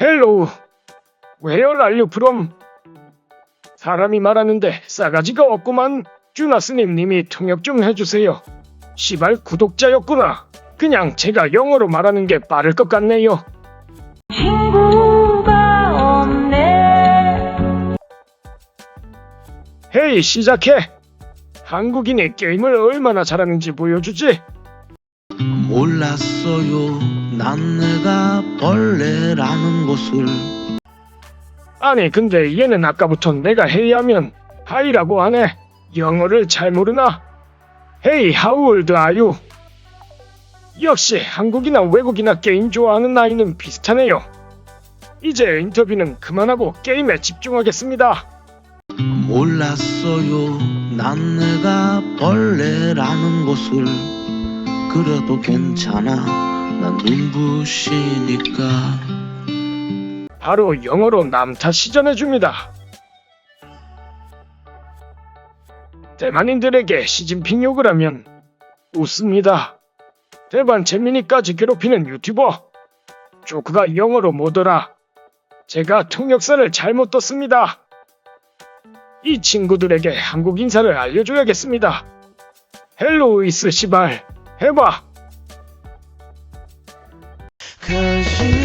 헬로우. Where are you from? 사람이 말하는데 싸가지가 없구만. 주나스님 님이 통역 좀 해주세요. 시발 구독자였구나. 그냥 제가 영어로 말하는 게 빠를 것 같네요. 친구가 없네. 헤이 시작해. 한국인이 게임을 얼마나 잘하는지 보여주지. 몰랐어요. 난 내가 벌레라는 것을. 아니 근데 얘는 아까부터 내가 헤이 하면 하이라고 하네. 영어를 잘 모르나? 헤이 how old are you? 역시 한국이나 외국이나 게임 좋아하는 나이는 비슷하네요. 이제 인터뷰는 그만하고 게임에 집중하겠습니다. 몰랐어요. 난 내가 벌레라는 것을. 그래도 괜찮아. 난 눈부시니까. 바로 영어로 남타 시전해줍니다. 대만인들에게 시진핑 욕을 하면 웃습니다. 대만 재민이까지 괴롭히는 유튜버. 조크가 영어로 뭐더라? 제가 통역사를 잘못 떴습니다. 이 친구들에게 한국 인사를 알려줘야겠습니다. 헬로우 이스 시발 해봐. 可惜